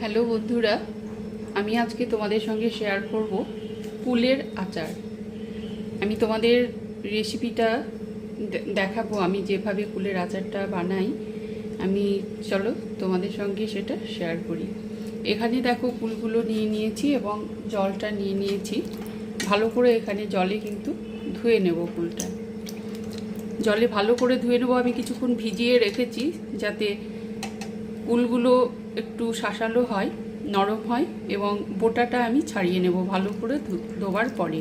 Hello বন্ধুরা, আমি আজকে তোমাদের সঙ্গে শেয়ার করব কুলের আচার। আমি তোমাদের রেসিপিটা দেখাবো, আমি যেভাবে কুলের আচারটা বানাই। আমি, চলো তোমাদের সঙ্গে সেটা শেয়ার করি। এখানে দেখো কুলগুলো নিয়ে নিয়েছি এবং জলটা নিয়ে নিয়েছি। ভালো করে এখানে জলে কিন্তু ধুয়ে নেব কুলটা জলে ভালো করে ধুয়ে নেব, আমি কিছুক্ষণ ভিজিয়ে রেখেছি যাতে কুলগুলো একটু শাসালো হয়, নরম হয় এবং বোটাটা আমি ছাড়িয়ে নেব ভালো করে ধোবার পরে।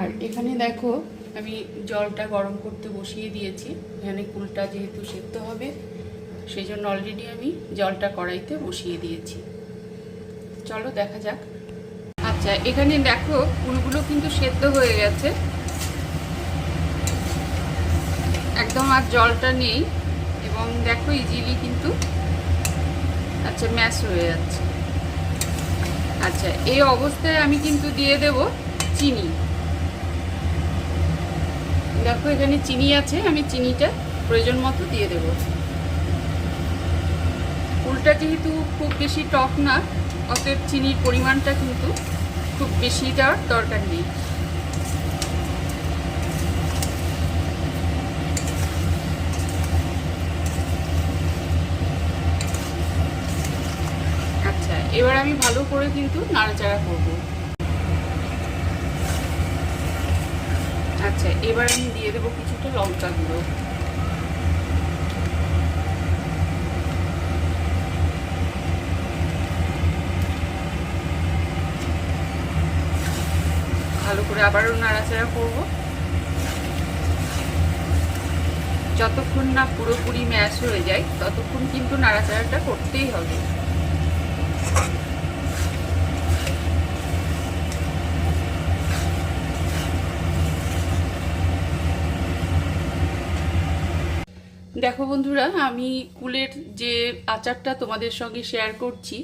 আর এখানে দেখো, আমি জলটা গরম করতে বসিয়ে দিয়েছি। এখানে কুলটা যেহেতু সেদ্ধ হবে সেই জন্য অলরেডি আমি জলটা কড়াইতে বসিয়ে দিয়েছি। চলো দেখা যাক। আচ্ছা এখানে দেখো, কুলগুলো কিন্তু সেদ্ধ হয়ে গেছে। একদম আর জলটা নেই। এবং দেখো ইজিলি কিন্তু আচ্ছা ম্যাশ হয়ে যাচ্ছে। আচ্ছা এই অবস্থায় আমি কিন্তু দিয়ে দেব চিনি। দেখো, এখানে চিনি আছে, আমি চিনিটা প্রয়োজন মতো দিয়ে দেব। উলটা যেহেতু খুব বেশি টক না, অতএব চিনির পরিমাণটা কিন্তু খুব বেশি দেওয়ার দরকার নেই আচ্ছা এবার আমি ভালো করে কিন্তু নাড়াচাড়া করব। আচ্ছা এবার আমি দিয়ে দেবো কিছুটা লঙ্কা গুঁড়ো। ভালো করে আবারও নাড়াচাড়া করব। যতক্ষণ না পুরোপুরি ম্যাশ হয়ে যায়, ততক্ষণ কিন্তু নাড়াচাড়াটা করতেই হবে। দেখো বন্ধুরা, আমি কুলের যে আচারটা তোমাদের সঙ্গে শেয়ার করছি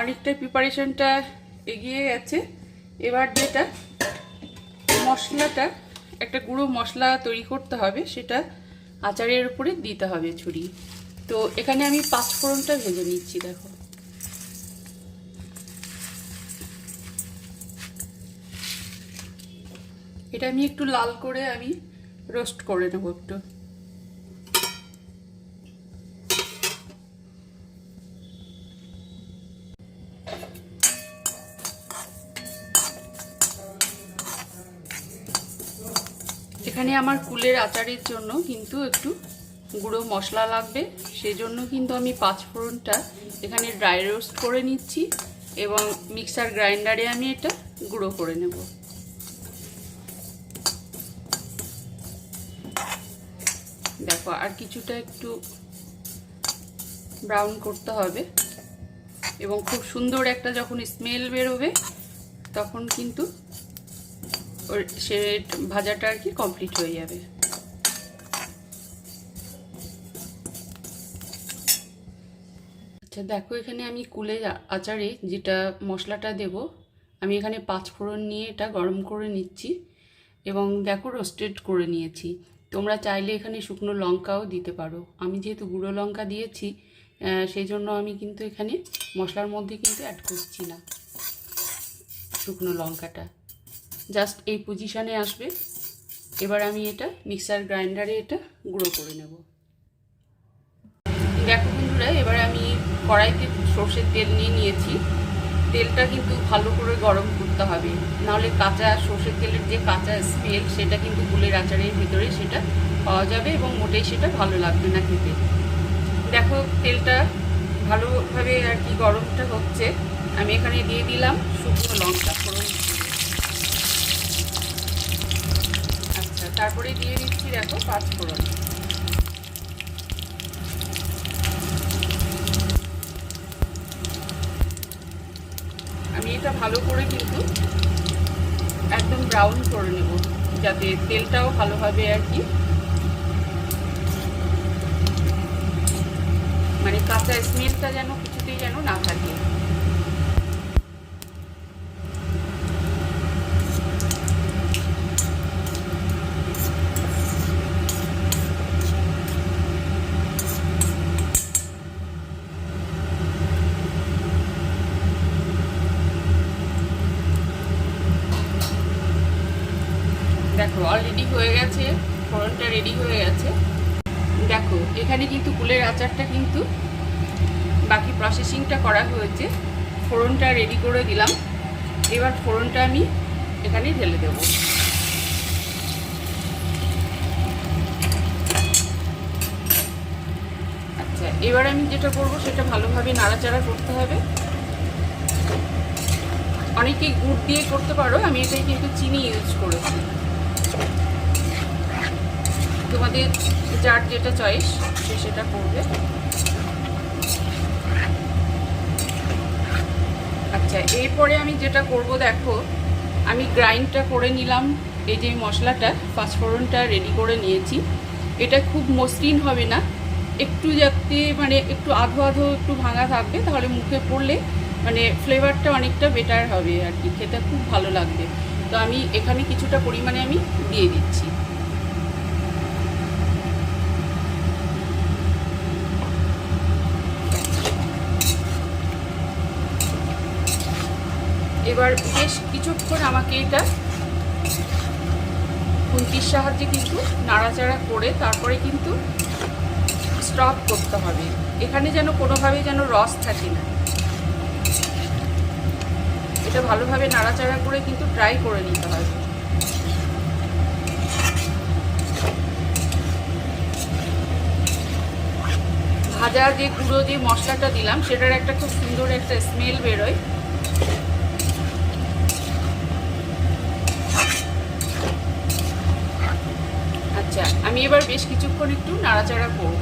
অনেকটা প্রিপারেশনটা এগিয়ে গেছে এবার যেটা, মশলাটা, একটা গুঁড়ো মশলা তৈরি করতে হবে, সেটা আচারের উপরে দিতে হবে ছুরি। তো এখানে আমি পাঁচ ফোড়নটা ভেজে নিচ্ছি, দেখো। এটা আমি একটু লাল করে আমি রোস্ট করে নেব একটু। এখানে আমার কুলের আচারের জন্য কিন্তু একটু গুঁড়ো মশলা লাগবে। সেই জন্য কিন্তু আমি পাঁচ ফোড়নটা এখানে ড্রাই রোস্ট করে নিচ্ছি এবং মিক্সার গ্রাইন্ডারে আমি এটা গুঁড়ো করে নেব। দেখো, আর কিছুটা একটু ব্রাউন করতে হবে এবং খুব সুন্দর একটা যখন স্মেল বেরোবে, তখন কিন্তু ওর সে ভাজাটা আর কি কমপ্লিট হয়ে যাবে। আচ্ছা দেখো এখানে আমি কুলে আচারে যেটা মশলাটা দেব, আমি এখানে পাঁচ ফোড়ন নিয়ে এটা গরম করে নিচ্ছি এবং দেখো রোস্টেড করে নিয়েছি। তোমরা চাইলে এখানে শুকনো লঙ্কাও দিতে পারো। আমি যেহেতু গুঁড়ো লঙ্কা দিয়েছি সেই জন্য আমি কিন্তু এখানে মশলার মধ্যে কিন্তু অ্যাড করছি না শুকনো লঙ্কাটা। জাস্ট এই পজিশানে আসবে। এবার আমি এটা মিক্সার গ্রাইন্ডারে এটা গুঁড়ো করে নেব। দেখো বন্ধুরা, এবার আমি কড়াইতে সর্ষের তেল নিয়ে নিয়েছি। তেলটা কিন্তু ভালো করে গরম করতে হবে। নাহলে কাঁচা সর্ষের তেলের যে কাঁচা স্মেল, সেটা কিন্তু গুলের আচারের ভিতরে সেটা পাওয়া যাবে এবং মোটেই সেটা ভালো লাগবে না খেতে। দেখো, তেলটা ভালোভাবে আর কি গরমটা হচ্ছে। আমি এখানে দিয়ে দিলাম শুকনো লঙ্কা। ফোড়ন তারপরে দিয়ে দিচ্ছি, দেখো, পাঁচ ফোড়ন। আমি এটা ভালো করে কিন্তু একদম ব্রাউন করে নেব, যাতে তেলটাও ভালোভাবে আর কি। মানে কাঁচা স্মেলটা যেন কিছুতেই যেন না থাকে। অলরেডি হয়ে গেছে, ফোড়নটা রেডি হয়ে গেছে। দেখো, এখানে কিন্তু কুলের আচারটা কিন্তু বাকি প্রসেসিংটা করা হয়েছে। ফোড়নটা রেডি করে দিলাম। এবার ফোড়নটা আমি এখানে ঢেলে দেব। আচ্ছা এবার আমি যেটা করব, সেটা ভালোভাবে নাড়াচাড়া করতে হবে। অনেকে গুড় দিয়ে করতে পারো, আমি এটাই কিন্তু চিনি ইউজ করেছি। তোমাদের যার যেটা চয়েস, সে সেটা করবে। আচ্ছা এরপরে আমি যেটা করব, দেখো, আমি গ্রাইন্ডটা করে নিলাম, এই যে মশলাটা পাঁচফোড়নটা রেডি করে নিয়েছি। এটা খুব মসৃণ হবে না, একটু যাতে মানে একটু আধো আধো একটু ভাঙা থাকবে, তাহলে মুখে পড়লে মানে ফ্লেভারটা অনেকটা বেটার হবে আর কি, খেতে খুব ভালো লাগবে। তো আমি এখানে কিছুটা পরিমাণে আমি দিয়ে দিচ্ছি। এবার বেশ কিছুক্ষণ আমাকে এটা খুন্তির সাহায্যে কিন্তু নাড়াচাড়া করে তারপরে কিন্তু স্টপ করতে হবে। এখানে যেন কোনোভাবেই যেন রস থাকে না। এটা ভালোভাবে নাড়াচাড়া করে কিন্তু ট্রাই করে নিতে হবে। ভাজা যে গুঁড়ো যে মশলাটা দিলাম, সেটার একটা খুব সুন্দর একটা স্মেল বেরোয়। আমি এবার বেশ কিছুক্ষণ একটু নাড়াচাড়া করব।